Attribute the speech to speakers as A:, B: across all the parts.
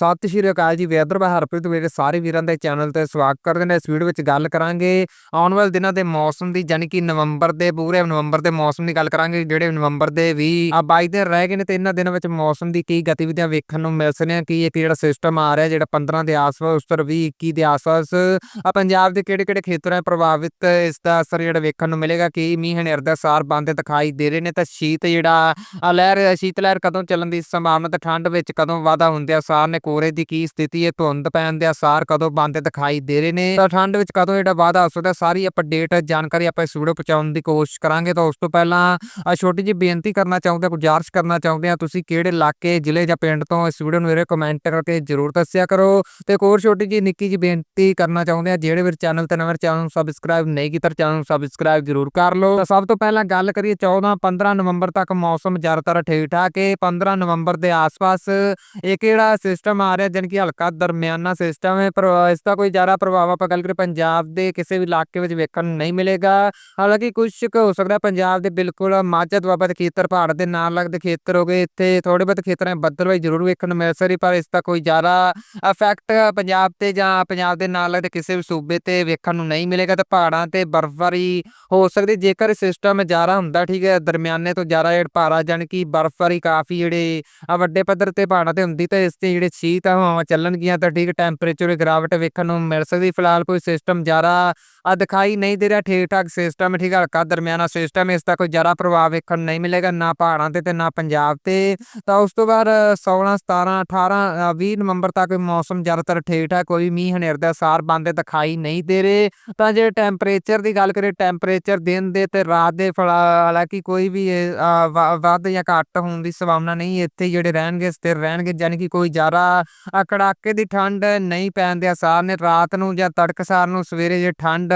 A: ਸਤਿ ਸ਼੍ਰੀ ਅਕਾਲ ਜੀ, ਵੇਦਰ ਮੈਂ ਹਰਪ੍ਰੀਤ, ਮੇਰੇ ਸਾਰੇ ਵੀਰਾਂ ਦੇ ਚੈਨਲ ਤੇ ਸਵਾਗਤ ਕਰਦੇ ਨੇ। ਇਸ ਵੀਡੀਓ ਵਿੱਚ ਗੱਲ ਕਰਾਂਗੇ ਆਉਣ ਵਾਲੇ ਦਿਨਾਂ ਦੇ ਮੌਸਮ ਦੀ ਯਾਨੀ ਕਿ ਨਵੰਬਰ ਦੇ, ਪੂਰੇ ਨਵੰਬਰ ਦੇ ਮੌਸਮ ਦੀ ਗੱਲ ਕਰਾਂਗੇ। ਜਿਹੜੇ ਨਵੰਬਰ ਦੇ ਵੀ ਆ 22 ਦਿਨ ਰਹਿ ਗਏ ਨੇ ਤੇ ਇਹਨਾਂ ਦਿਨਾਂ ਵਿੱਚ ਮੌਸਮ ਦੀ ਕੀ ਗਤੀਵਿਧੀਆਂ ਵੇਖਣ ਨੂੰ ਮਿਲ ਸਕਦੀਆਂ, ਕੀ ਇੱਕ ਜਿਹੜਾ ਸਿਸਟਮ ਆ ਰਿਹਾ, ਜਿਹੜਾ 15 ਦੇ ਆਸ-ਪਾਸ, ਉਸ ਤੋਂ 20 21 ਦੇ ਆਸ-ਪਾਸ। ਆ ਪੰਜਾਬ ਦੇ ਕਿਹੜੇ-ਕਿਹੜੇ ਖੇਤਰਾਂ ਪ੍ਰਭਾਵਿਤ ਇਸ ਦਾ ਅਸਰ ਜਿਹੜਾ ਵੇਖਣ ਨੂੰ ਮਿਲੇਗਾ, ਕਿ ਮੀਂਹ ਹਨੇਰ ਦਾ ਸਾਰ ਬੰਦੇ ਦਿਖਾਈ ਦੇ ਰਹੇ ਨੇ, ਤਾਂ ਸ਼ੀਤ ਜਿਹੜਾ ਲਹਿਰ ਸ਼ੀਤ ਲਹਿਰ ਕਦੋਂ ਚੱਲਣ ਦੀ ਸੰਭਾਵਨਾ, ਤੇ ਠੰਡ ਵਿੱਚ ਕਦੋਂ ਵਾਧਾ ਹੁੰਦੇ ਆ ਸਾਰ ਨੇ ਕੋਰੇ ਦੀ ਕੀ ਸਥਿਤੀ ਹੈ, ਧੁੰਦ ਪੈਣ ਦੇ ਆਸਾਰ ਕਦੋਂ ਬੰਦ ਦਿਖਾਈ ਦੇ ਰਹੇ ਨੇ? ਤਾਂ ਠੰਡ ਵਿੱਚ ਕਦੋਂ ਜਿਹੜਾ ਵਾਧਾ ਹੋ ਸਕਦਾ? ਸਾਰੀ ਅਪਡੇਟ ਜਾਣਕਾਰੀ ਆਪਾਂ ਇਸ ਵੀਡੀਓ ਪਹੁੰਚਾਉਣ ਦੀ ਕੋਸ਼ਿਸ਼ ਕਰਾਂਗੇ। ਤਾਂ ਉਸ ਤੋਂ ਪਹਿਲਾਂ ਛੋਟੀ ਜਿਹੀ ਬੇਨਤੀ ਕਰਨਾ ਚਾਹੁੰਦੇ ਹਾਂ, ਗੁਜ਼ਾਰਿਸ਼ ਕਰਨਾ ਚਾਹੁੰਦੇ ਹਾਂ, ਤੁਸੀਂ ਕਿਹੜੇ ਇਲਾਕੇ, ਜ਼ਿਲ੍ਹੇ ਜਾਂ ਪਿੰਡ ਤੋਂ ਇਸ ਵੀਡੀਓ ਨੂੰ ਮੇਰੇ ਕਮੈਂਟ ਕਰਕੇ ਜਰੂਰ ਦੱਸਿਆ ਕਰੋ। ਤੇ ਹੋਰ ਛੋਟੀ ਜਿਹੀ ਨਿੱਕੀ ਜਿਹੀ ਬੇਨਤੀ ਕਰਨਾ ਚਾਹੁੰਦੇ ਆ ਜਿਹੜੇ ਵੀਰ ਚੈਨਲ ਤੇ ਨਵੇਂ ਚੈਨਲ ਨੂੰ ਸਬਸਕ੍ਰਾਈਬ ਨਹੀਂ ਕੀਤਾ, ਚੈਨਲ ਨੂੰ ਸਬਸਕ੍ਰਾਈਬ ਜਰੂਰ ਕਰ ਲਓ। ਤਾਂ ਸਭ ਤੋਂ ਪਹਿਲਾਂ ਗੱਲ ਕਰੀਏ 14 15 ਨਵੰਬਰ ਤੱਕ ਮੌਸਮ ਜ਼ਿਆਦਾਤਰ ਠੀਕ ਠਾਕ ਹੈ। 15 ਨਵੰਬਰ ਦੇ ਆਸ-ਪਾਸ ਇਹ ਕਿਹੜਾ ਸਿਸਟਮ ਆ ਰਿਹਾ ਜਾਣੀ ਕਿ ਹਲਕਾ ਦਰਮਿਆਨਾ ਸਿਸਟਮ ਹੈ, ਪਰ ਇਸਦਾ ਕੋਈ ਜ਼ਿਆਦਾ ਪ੍ਰਭਾਵ ਆਪਾਂ ਗੱਲ ਕਰੀਏ ਪੰਜਾਬ ਦੇ ਕਿਸੇ ਵੀ ਇਲਾਕੇ ਵਿੱਚ ਵੇਖਣ ਨੂੰ ਨਹੀਂ ਮਿਲੇਗਾ। ਹਾਲਾਂਕਿ ਕੁਝ ਕੁ ਹੋ ਸਕਦਾ ਪੰਜਾਬ ਦੇ ਬਿਲਕੁਲ ਮਾਝਾ ਦੁਆਬਾ ਦੇ ਖੇਤਰ, ਪਹਾੜ ਦੇ ਨਾਲ ਲੱਗਦੇ ਖੇਤਰ ਹੋ ਗਏ। ਇੱਥੇ ਥੋੜੇ ਬਹੁਤ ਖੇਤਰਾਂ 'ਚ ਬੱਦਲਵਾਈ ਜ਼ਰੂਰ ਵੇਖਣ ਨੂੰ ਮਿਲ ਸਕਦੀ, ਪਰ ਇਸ ਦਾ ਕੋਈ ਜ਼ਿਆਦਾ ਇਫੈਕਟ ਪੰਜਾਬ ਤੇ ਜਾਂ ਪੰਜਾਬ ਦੇ ਨਾਲ ਲੱਗਦੇ ਕਿਸੇ ਵੀ ਸੂਬੇ ਤੇ ਵੇਖਣ ਨੂੰ ਨਹੀਂ ਮਿਲੇਗਾ ਤੇ ਪਹਾੜਾਂ ਤੇ ਬਰਫ਼ਬਾਰੀ ਹੋ ਸਕਦੀ ਜੇਕਰ ਸਿਸਟਮ ਜ਼ਿਆਦਾ ਹੁੰਦਾ, ਠੀਕ ਹੈ, ਦਰਮਿਆਨੇ ਤੋਂ ਜ਼ਿਆਦਾ ਜਿਹੜਾ ਭਾਰਾ ਜਾਣੀ ਕਿ ਬਰਫ਼ਬਾਰੀ ਕਾਫੀ ਜਿਹੜੇ ਵੱਡੇ ਪੱਧਰ ਤੇ ਪਹਾੜਾਂ ਤੇ ਹੁੰਦੀ, ਤਾਂ ਇਸ ਤੇ ਜਿਹੜੇ ਸ਼ੀਤ ਹਵਾਵਾਂ ਚੱਲਣਗੀਆਂ ਤਾਂ ਠੀਕ ਟੈਂਪਰੇਚਰ ਗਿਰਾਵਟ ਵੇਖਣ ਨੂੰ ਮਿਲ ਸਕਦੀ। ਫਿਲਹਾਲ ਕੋਈ ਸਿਸਟਮ ਜ਼ਿਆਦਾ ਆ ਦਿਖਾਈ ਨਹੀਂ ਦੇ ਰਿਹਾ ਠੀਕ ਠਾਕ ਸਿਸਟਮ ਠੀਕ ਹਲਕਾ ਦਰਮਿਆਨਾ ਸਿਸਟਮ ਇਸ ਦਾ ਕੋਈ ਜ਼ਿਆਦਾ ਪ੍ਰਭਾਵ ਵੇਖਣ ਨੂੰ ਨਹੀਂ ਮਿਲੇਗਾ ਨਾ ਪਹਾੜਾਂ ਤੇ ਤੇ ਨਾ ਪੰਜਾਬ ਤੇ। ਤਾਂ ਉਸ ਤੋਂ ਬਾਅਦ 16 17 18 20 ਨਵੰਬਰ ਤੱਕ ਮੌਸਮ ਜ਼ਿਆਦਾਤਰ ਠੀਕ ਠਾਕ ਕੋਈ ਮੀਂਹ ਹਨੇਰ ਦਾ ਸਾਰ ਬੰਦੇ ਦਿਖਾਈ ਨਹੀਂ ਦੇ ਰਹੇ। ਤਾਂ ਜੇ ਟੈਂਪਰੇਚਰ ਦੀ ਗੱਲ ਕਰੀਏ ਟੈਂਪਰੇਚਰ ਦਿਨ ਦੇ ਤੇ ਰਾਤ ਦੇ ਹਾਲਾਂਕਿ ਕੋਈ ਵੀ ਇਹ, ਵੱਧ ਜਾਂ ਘੱਟ ਹੋਣ ਦੀ ਸੰਭਾਵਨਾ ਨਹੀਂ ਇੱਥੇ ਜਿਹੜੇ ਰਹਿਣਗੇ ਸਥਿਰ ਰਹਿਣਗੇ ਯਾਨੀ ਕਿ ਕੋਈ ਜ਼ਿਆਦਾ ਕੜਾਕੇ ਦੀ ਠੰਡ ਨਹੀਂ ਪੈਣ ਦੇ ਆਸਾਰ ਨੇ ਰਾਤ ਨੂੰ ਜਾਂ ਤੜਕਸਾਰ ਨੂੰ ਸਵੇਰੇ ਜੇ ਠੰਡ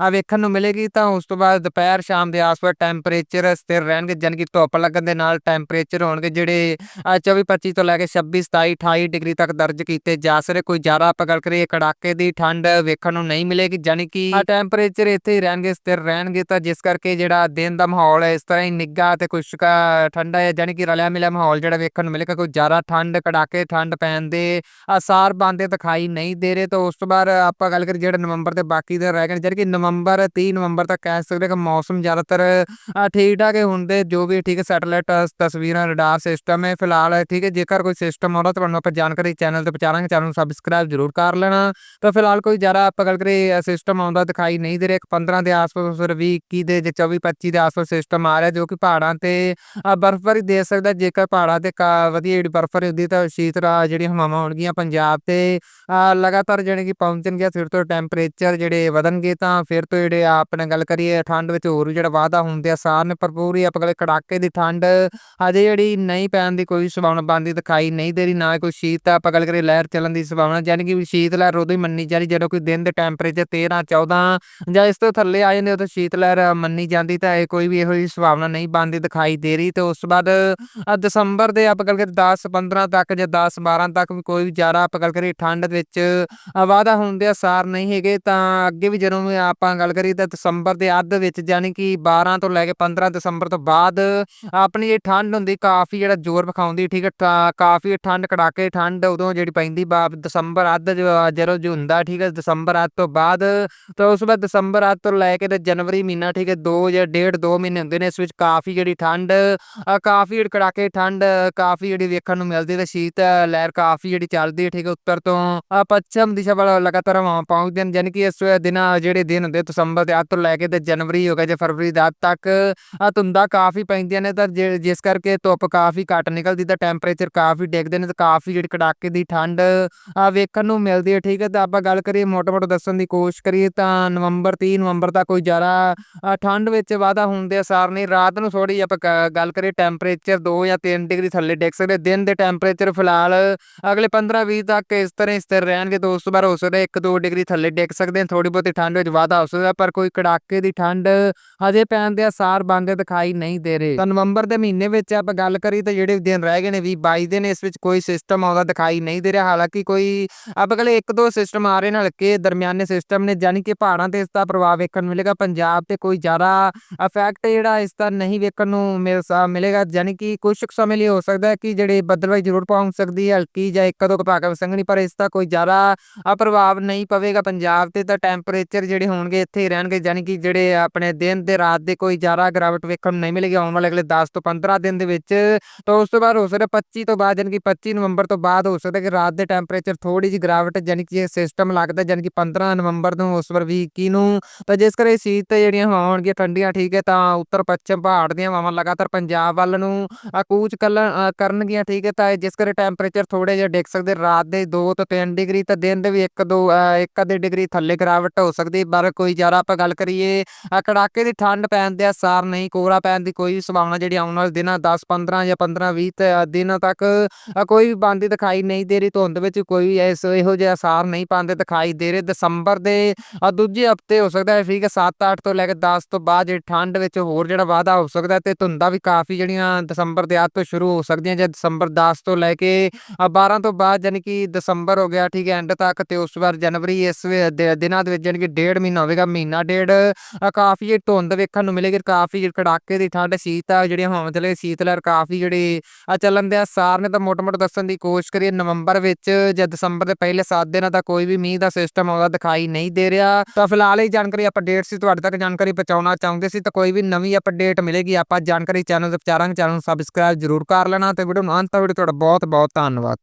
A: ਆ ਵੇਖਣ ਨੂੰ ਮਿਲੇਗੀ ਤਾਂ ਉਸ ਤੋਂ ਬਾਅਦ ਦੁਪਹਿਰ ਸ਼ਾਮ ਦੇ ਆਸ-ਪਾਸ ਟੈਂਪਰੇਚਰ ਸਥਿਰ ਰਹਿਣਗੇ ਯਾਨੀ ਕਿ ਧੁੱਪ ਲੱਗਣ ਦੇ ਨਾਲ ਟੈਂਪਰੇਚਰ ਹੋਣਗੇ ਜਿਹੜੇ ਅ, 24 25 ਤੋਂ ਲੈ ਕੇ 26 27 28 ਡਿਗਰੀ ਤੱਕ ਦਰਜ ਕੀਤੇ ਜਾ ਸਕਦੇ ਕੋਈ ਜ਼ਿਆਦਾ ਆਪਾਂ ਗੱਲ ਕਰੀਏ ਕੜਾਕੇ ਦੀ ਠੰਡ ਵੇਖਣ ਨੂੰ ਨਹੀਂ ਮਿਲੇਗੀ ਯਾਨੀ ਕਿ ਆ ਟੈਂਪਰੇਚਰ ਇੱਥੇ ਹੀ ਰਹਿਣਗੇ ਸਥਿਰ ਰਹਿਣਗੇ ਤਾਂ ਜਿਸ ਕਰਕੇ ਜਿਹੜਾ ਦਿਨ ਦਾ ਮਾਹੌਲ ਹੈ ਇਸ ਤਰ੍ਹਾਂ ਹੀ ਨਿੱਘਾ ਤੇ ਖੁਸ਼ਕ ਠੰਡਾ ਹੈ ਯਾਨੀ ਕਿ ਰਲਿਆ ਮਿਲਿਆ ਮਾਹੌਲ ਜਿਹੜਾ ਵੇਖਣ ਨੂੰ ਮਿਲੇਗਾ। ਕੋਈ ਜ਼ਿਆਦਾ ਠੰਡ ਕੜਾਕੇ ਠੰਡ ਪੈਣ ਦੇ ਆਸਾਰ ਬੰਦੇ ਦਿਖਾਈ ਨਹੀਂ ਦੇ ਰਹੇ ਤਾਂ ਉਸ ਤੋਂ ਬਾਅਦ ਆਪਾਂ ਗੱਲ ਕਰੀਏ ਜਿਹੜੇ ਨਵੰਬਰ ਦੇ ਬਾਕੀ ਦੇ ਰਹਿ ਗਏ ਨੇ, ਕਿ ਨਵੰਬਰ 30 ਨਵੰਬਰ ਤੱਕ ਕਹਿ ਸਕਦੇ ਕਿ ਮੌਸਮ ਜ਼ਿਆਦਾਤਰ ਠੀਕ ਠਾਕ ਹੀ ਹੁੰਦੇ ਜੋ ਵੀ ਠੀਕ ਹੈ ਸੈਟਲਾਈਟ ਤਸਵੀਰਾਂ ਰਡਾਰ ਸਿਸਟਮ ਹੈ ਫਿਲਹਾਲ ਠੀਕ ਹੈ ਜੇਕਰ ਕੋਈ ਸਿਸਟਮ ਆਉਂਦਾ ਤੁਹਾਨੂੰ ਆਪਾਂ ਜਾਣਕਾਰੀ ਚੈਨਲ ਤੇ ਪਹੁੰਚਾਵਾਂਗੇ ਚੈਨਲ ਨੂੰ ਸਬਸਕ੍ਰਾਈਬ ਜ਼ਰੂਰ ਕਰ ਲੈਣਾ। ਤਾਂ ਫਿਲਹਾਲ ਕੋਈ ਜ਼ਿਆਦਾ ਆਪਾਂ ਗੱਲ ਕਰੀਏ ਸਿਸਟਮ ਆਉਂਦਾ ਦਿਖਾਈ ਨਹੀਂ ਦੇ ਰਿਹਾ ਇੱਕ 15 ਦੇ ਆਸ-ਪਾਸ ਫਿਰ 20 21 ਦੇ ਜੇ 24 25 ਦੇ ਆਸ-ਪਾਸ ਸਿਸਟਮ ਆ ਰਿਹਾ ਜੋ ਕਿ ਪਹਾੜਾਂ ਤੇ ਬਰਫ਼ਬਾਰੀ ਦੇ ਸਕਦਾ ਜੇਕਰ ਪਹਾੜਾਂ ਤੇ ਕਾ- ਵਧੀਆ ਜਿਹੜੀ ਬਰਫ਼ਬਾਰੀ ਹੁੰਦੀ ਤਾਂ ਸ਼ੀਤਲਾ ਜਿਹੜੀਆਂ ਹਵਾਵਾਂ ਹੋਣਗੀਆਂ ਪੰਜਾਬ ਤੇ ਅ, ਲਗਾਤਾਰ ਜਿਹੜੇ ਕਿ ਪਹੁੰਚਣਗੇ ਫਿਰ ਤੋਂ ਟੈਂਪਰੇਚਰ ਜਿਹੜੇ ਵਧਣਗੇ ਤਾਂ ਫਿਰ ਤੋਂ ਜਿਹੜੇ ਆਪਣੇ ਗੱਲ ਕਰੀਏ ਠੰਡ ਵਿੱਚ ਹੋਰ ਜਿਹੜਾ ਵਾਧਾ ਹੁੰਦੇ ਆ ਸਾਰ ਨੇ ਪਰ ਪੂਰੀ ਆਪਾਂ ਕੜਾਕੇ ਦੀ ਠੰਡ ਹਜੇ ਜਿਹੜੀ ਨਹੀਂ ਪੈਣ ਦੀ ਕੋਈ ਸੰਭਾਵਨਾ ਬਣਦੀ ਦਿਖਾਈ ਨਹੀਂ ਦੇ ਰਹੀ ਨਾ ਕੋਈ ਸ਼ੀਤ ਆਪਾਂ ਗੱਲ ਕਰੀਏ ਲਹਿਰ ਚੱਲਣ ਦੀ ਸੰਭਾਵਨਾ ਯਾਨੀ ਕਿ ਸ਼ੀਤ ਲਹਿਰ ਉਦੋਂ ਹੀ ਮੰਨੀ ਜਾ ਰਹੀ ਜਦੋਂ ਕੋਈ ਦਿਨ ਦੇ ਟੈਂਪਰੇਚਰ 13 14 ਜਾਂ ਇਸ ਤੋਂ ਥੱਲੇ ਆ ਜਾਂਦੇ ਉਦੋਂ ਸ਼ੀਤ ਲਹਿਰ ਮੰਨੀ ਜਾਂਦੀ ਤਾਂ ਇਹ ਕੋਈ ਵੀ ਇਹੋ ਜਿਹੀ ਸੰਭਾਵਨਾ ਨਹੀਂ ਬਣਦੀ ਦਿਖਾਈ ਦੇ ਰਹੀ ਤੇ ਉਸ ਤੋਂ ਬਾਅਦ ਦਸੰਬਰ ਦੇ ਆਪਾਂ ਗੱਲ ਕਰੀਏ 10 15 ਤੱਕ ਜਾਂ 10 12 ਤੱਕ ਵੀ ਕੋਈ ਵੀ ਜ਼ਿਆਦਾ ਆਪਾਂ ਗੱਲ ਕਰੀਏ ਠੰਡ ਵਿੱਚ ਵਾਧਾ ਹੋਣ ਦੇ ਆਸਾਰ ਨਹੀਂ ਹੈਗੇ, ਤਾਂ ਅੱਗੇ ਵੀ ਜਦੋਂ ਆਪਾਂ ਗੱਲ ਕਰੀਏ ਤਾਂ ਦਸੰਬਰ ਦੇ ਅੱਧ ਵਿੱਚ ਯਾਨੀ ਕਿ 12 ਤੋਂ ਲੈ ਕੇ 15 ਦਸੰਬਰ ਤੋਂ ਬਾਅਦ ਆਪਣੀ ਜਿਹੜੀ ਠੰਡ ਹੁੰਦੀ ਕਾਫੀ ਜਿਹੜਾ ਜ਼ੋਰ ਵਿਖਾਉਂਦੀ, ਠੀਕ ਹੈ ਕਾਫੀ ਠੰਡ ਕੜਾਕੇ ਠੰਡ ਉਦੋਂ ਜਿਹੜੀ ਪੈਂਦੀ ਬਾ ਦਸੰਬਰ ਅੱਧ ਜਦੋਂ ਜੋ ਹੁੰਦਾ, ਠੀਕ ਹੈ, ਦਸੰਬਰ ਅੱਧ ਤੋਂ ਬਾਅਦ, ਤਾਂ ਉਸ ਤੋਂ ਬਾਅਦ ਦਸੰਬਰ ਅੱਧ ਤੋਂ ਲੈ ਕੇ ਤੇ ਜਨਵਰੀ ਮਹੀਨਾ, ਠੀਕ ਹੈ 2 ਜਾਂ ਡੇਢ 2 ਮਹੀਨੇ ਹੁੰਦੇ ਨੇ ਇਸ ਵਿੱਚ ਕਾਫੀ ਜਿਹੜੀ ਠੰਡ ਕਾਫੀ ਕੜਾਕੇ ਠੰਡ, ਕਾਫੀ ਜਿਹੜੀ ਵੇਖਣ ਨੂੰ ਮਿਲਦੀ ਤੇ ਸ਼ੀਤ ਲਹਿਰ ਕਾਫੀ ਜਿਹੜੀ ਚੱਲਦੀ ਹੈ, ਠੀਕ ਹੈ, ਉੱਤਰ ਤੋਂ ਪੱਛਮ ਦਿਸ਼ਾ ਵੱਲ ਲਗਾਤਾਰ ਹਵਾਵਾਂ ਪਹੁੰਚਦੀਆਂ ਨੇ ਯਾਨੀ ਕਿ ਇਸ ਦਿਨਾਂ, ਜਿਹੜੇ ਦਿਨ ਹੁੰਦੇ ਦਸੰਬਰ ਦੇ ਅੱਧ ਤੋਂ ਲੈ ਕੇ ਤੇ ਜਨਵਰੀ ਹੋ ਗਿਆ ਜਾਂ ਫਰਵਰੀ ਦੇ ਅੱਧ ਤੱਕ ਆ ਧੁੰਦਾਂ ਕਾਫੀ ਪੈਂਦੀਆਂ ਨੇ, ਤਾਂ ਜੇ- ਜਿਸ ਕਰਕੇ ਧੁੱਪ ਕਾਫੀ ਘੱਟ ਨਿਕਲਦੀ, ਤਾਂ ਟੈਂਪਰੇਚਰ ਕਾਫੀ ਡਿੱਗਦੇ ਨੇ, ਤੇ ਕਾਫੀ ਜਿਹੜੀ ਕੜਾਕੇ ਦੀ ਠੰਡ ਵੇਖਣ ਨੂੰ ਮਿਲਦੀ ਹੈ, ਠੀਕ ਹੈ, ਤਾਂ ਆਪਾਂ ਗੱਲ ਕਰੀਏ ਮੋਟਾ-ਮੋਟਾ ਦੱਸਣ ਦੀ ਕੋਸ਼ਿਸ਼ ਕਰੀਏ, ਤਾਂ ਨਵੰਬਰ 30 ਨਵੰਬਰ ਤੱਕ ਕੋਈ ਜ਼ਿਆਦਾ ਠੰਡ ਵਿੱਚ ਵਾਧਾ ਹੋਣ ਦੇ ਅਸਾਰ ਨਹੀਂ, ਰਾਤ ਨੂੰ ਥੋੜੀ ਆਪਾਂ ਗੱਲ ਕਰੀਏ ਟੈਂਪਰੇਚਰ 2 ਜਾਂ 3 ਡਿਗਰੀ ਥੱਲੇ ਡਿੱਗ ਸਕਦੇ, ਦਿਨ ਦੇ ਟੈਂਪਰੇਚਰ ਫਿਲਹਾਲ ਅਗਲੇ 15-20 ਤੱਕ ਇਸ ਤਰ੍ਹਾਂ ਹੀ ਸਥਿਰ ਰਹਿਣਗੇ ਤਾਂ ਉਸ ਤੋਂ ਬਾਅਦ ਹੋ ਸਕਦਾ 1-2 ਡਿਗਰੀ ਥੱਲੇ ਡਿੱਗ ਸਕਦੇ ਨੇ ਥੋੜੀ ਬਹੁਤੀ ਠੰਡ ਵਿੱਚ ਵਾਧਾ ਹੋ ਸਕਦਾ, ਪਰ ਕੋਈ ਕੜਾਕੇ ਦੀ ਠੰਡ ਹਜੇ ਪੈਣ ਦੇ ਆਸਾਰ ਬੰਦੇ ਦਿਖਾਈ ਨਹੀਂ ਦੇ ਰਹੇ। ਤਾਂ ਨਵੰਬਰ ਦੇ ਮਹੀਨੇ ਵਿੱਚ ਆਪਾਂ ਗੱਲ ਕਰੀ ਤਾਂ ਜਿਹੜੇ ਦਿਨ ਰਹਿ ਗਏ ਨੇ 20 22 ਦਿਨ ਇਸ ਵਿੱਚ ਕੋਈ ਸਿਸਟਮ ਆਉਂਦਾ ਦਿਖਾਈ ਨਹੀਂ ਦੇ ਰਿਹਾ। ਹਾਲਾਂਕਿ ਕੋਈ ਆਪਾਂ ਕਹਿੰਦੇ ਇੱਕ ਦੋ ਸਿਸਟਮ ਆ ਰਹੇ ਨੇ, ਹਲਕੇ ਦਰਮਿਆਨੇ ਸਿਸਟਮ ਨੇ ਯਾਨੀ ਕਿ ਪਹਾੜਾਂ ਤੇ ਇਸ ਦਾ ਪ੍ਰਭਾਵ ਵੇਖਣ ਨੂੰ ਮਿਲੇਗਾ। ਪੰਜਾਬ ਤੇ ਕੋਈ ਜ਼ਿਆਦਾ ਇਫੈਕਟ ਜਿਹੜਾ ਇਸ ਦਾ ਨਹੀਂ ਵੇਖਣ ਨੂੰ ਮਿਲ ਮਿਲੇਗਾ। ਯਾਨੀ ਕਿ ਕੁਝ ਸਮੇਂ ਲਈ ਹੋ ਸਕਦਾ ਹੈ ਕਿ ਜਿਹੜੇ ਬੱਦਲਵਾਈ ਜ਼ਰੂਰ ਪਹੁੰਚ ਸਕਦੀ ਹੈ ਹਲਕੀ ਕੀ ਜਾਂ ਇੱਕ ਦੋ ਕੁ ਵਸਣਗੀਆਂ ਪਰ ਇਸ ਦਾ ਕੋਈ ਜ਼ਿਆਦਾ ਪ੍ਰਭਾਵ ਨਹੀਂ ਪਵੇਗਾ ਪੰਜਾਬ ਤੇ ਤਾਂ ਟੈਂਪਰੇਚਰ ਜਿਹੜੇ ਹੋਣਗੇ ਇੱਥੇ ਹੀ ਰਹਿਣਗੇ ਯਾਨੀ ਕਿ ਜਿਹੜੇ ਆਪਣੇ ਦਿਨ ਤੇ ਰਾਤ ਦੇ ਕੋਈ ਜ਼ਿਆਦਾ ਗਿਰਾਵਟ ਵੇਖਣ ਨੂੰ ਨਹੀਂ ਮਿਲੇਗੀ, ਆਉਣ ਵਾਲੇ ਅਗਲੇ 10 ਤੋਂ 15 ਦਿਨ ਦੇ ਵਿੱਚ, ਤਾਂ ਉਸ ਤੋਂ ਬਾਅਦ ਹੋ ਸਕਦਾ 25 ਤੋਂ ਬਾਅਦ ਯਾਨੀ ਕਿ 25 ਨਵੰਬਰ ਤੋਂ ਬਾਅਦ ਹੋ ਸਕਦਾ ਕਿ ਰਾਤ ਦੇ ਟੈਂਪਰੇਚਰ ਥੋੜੀ ਜਿਹੀ ਗਿਰਾਵਟ ਯਾਨੀ ਕਿ ਇਹ ਸਿਸਟਮ ਲੱਗਦਾ ਯਾਨੀ ਕਿ 15 ਨਵੰਬਰ ਨੂੰ, ਉਸ ਵਾਰ ਵੀ 21 ਨੂੰ, ਤਾਂ ਜਿਸ ਕਰੇ ਸ਼ੀਤ ਜਿਹੜੀਆਂ ਹਵਾਵਾਂ ਹੋਣਗੀਆਂ ਠੰਡੀਆਂ, ਠੀਕ ਹੈ, ਤਾਂ ਉੱਤਰ ਪੱਛਮ ਪਹਾੜ ਦੀਆਂ ਹਵਾਵਾਂ ਲਗਾਤਾਰ ਪੰਜਾਬ ਵੱਲ ਨੂੰ ਆ ਕੂਚ ਕੱਲ- ਕਰਨਗੀਆਂ, ਠੀਕ ਹੈ, ਤਾਂ ਜਿਸ ਕਰੇ ਟੈਂਪਰੇਚਰ ਥੋੜੇ ਜਿਹਾ ਡਿੱਗ ਸਕਦੇ, ਰਾਤ ਦੇ 2 ਤੋਂ 3 ਡਿਗਰੀ ਤਾਂ ਦਿਨ ਦੇ ਵੀ 1 2 1 ਅੱਧੇ ਡਿਗਰੀ ਥੱਲੇ ਗਿਰਾਵਟ ਹੋ ਸਕਦੀ, ਪਰ ਕੋਈ ਜ਼ਿਆਦਾ ਆਪਾਂ ਗੱਲ ਕਰੀਏ ਕੜਾਕੇ ਦੀ ਠੰਡ ਪੈਣ ਦੇ ਆਸਾਰ ਨਹੀਂ, ਕੋਹਰਾ ਪੈਣ ਦੀ ਕੋਈ ਸੰਭਾਵਨਾ ਜਿਹੜੀ ਆਉਣ ਵਾਲੇ ਦਿਨਾਂ 10 15 ਜਾਂ 15 20 ਦਿਨਾਂ ਤੱਕ ਕੋਈ ਵੀ ਬਣਦੀ ਦਿਖਾਈ ਨਹੀਂ ਦੇ ਰਹੀ, ਧੁੰਦ ਵਿੱਚ ਕੋਈ ਵੀ ਇਸ ਇਹੋ ਜਿਹੇ ਆਸਾਰ ਨਹੀਂ ਪਾਉਂਦੇ ਦਿਖਾਈ ਦੇ ਰਹੇ। ਦਸੰਬਰ ਦੇ ਦੂਜੇ ਹਫ਼ਤੇ ਹੋ ਸਕਦਾ ਹੈ, ਠੀਕ ਹੈ 7 8 ਤੋਂ ਲੈ ਕੇ 10 ਤੋਂ ਬਾਅਦ ਜਿਹੜੀ ਠੰਡ ਵਿੱਚ ਹੋਰ ਜਿਹੜਾ ਵਾਧਾ ਹੋ ਸਕਦਾ ਹੈ, ਤੇ ਧੁੰਦਾਂ ਵੀ ਕਾਫੀ ਜਿਹੜੀਆਂ ਦਸੰਬਰ ਦੇ ਅੱਧ ਤੋਂ ਸ਼ੁਰੂ ਹੋ ਸਕਦੀਆਂ ਜਾਂ ਦਸੰਬਰ 10 ਤੋਂ ਲੈ ਕੇ ਆ 12 ਤੋਂ ਬਾਅਦ ਯਾਨੀ ਕਿ ਦਸੰਬਰ ਹੋ ਗਿਆ, ਠੀਕ ਹੈ ਐਂਡ ਤੱਕ ਤੇ ਉਸ ਵਾਰ ਜਨਵਰੀ ਇਸ ਦਿਨਾਂ ਦੇ ਵਿੱਚ ਯਾਨੀ ਕਿ ਡੇਢ ਮਹੀਨਾ ਹੋਵੇਗਾ, ਮਹੀਨਾ ਡੇਢ ਕਾਫੀ ਧੁੰਦ ਵੇਖਣ ਨੂੰ ਮਿਲੇਗੀ, ਕਾਫੀ ਕੜਾਕੇ ਦੀ ਠੰਡ, ਸ਼ੀਤ ਆ ਜਿਹੜੀਆਂ ਹਵਾਵਾਂ ਚਲੇ ਸ਼ੀਤ ਕਾਫੀ ਜਿਹੜੀ ਚੱਲਣ ਦੇ ਸਾਰ ਨੇ ਤਾਂ ਮੋਟਾ-ਮੋਟਾ ਦੱਸਣ ਦੀ ਕੋਸ਼ਿਸ਼ ਕਰੀਏ ਨਵੰਬਰ ਵਿੱਚ ਜਾਂ ਦਸੰਬਰ ਦੇ ਪਹਿਲੇ 7 ਦਿਨਾਂ ਦਾ ਕੋਈ ਵੀ ਮੀਂਹ ਦਾ ਸਿਸਟਮ ਆਉਂਦਾ ਦਿਖਾਈ ਨਹੀਂ ਦੇ ਰਿਹਾ। ਤਾਂ ਫਿਲਹਾਲ ਇਹ ਜਾਣਕਾਰੀ ਅਪਡੇਟ ਸੀ, ਤੁਹਾਡੇ ਤੱਕ ਜਾਣਕਾਰੀ ਪਹੁੰਚਾਉਣਾ ਚਾਹੁੰਦੇ ਸੀ, ਤਾਂ ਕੋਈ ਵੀ ਨਵੀਂ ਅਪਡੇਟ ਮਿਲੇਗੀ, ਆਪਾਂ ਜਾਣਕਾਰੀ ਚੈਨਲ ਤੇ ਵਿਚਾਰਾਂਗੇ ਚੈਨਲ ਨੂੰ ਸਬਸਕ੍ਰਾਈਬ ਜ਼ਰੂਰ ਕਰ ਲੈਣਾ ਤੇ ਵੀਡੀਓ ਨੂੰ ਅੰਤ ਤੱਕ ਵੀਡੀਓ ਤੁਹਾਡਾ ਬਹੁਤ ਬਹੁਤ ਧੰਨਵਾਦ।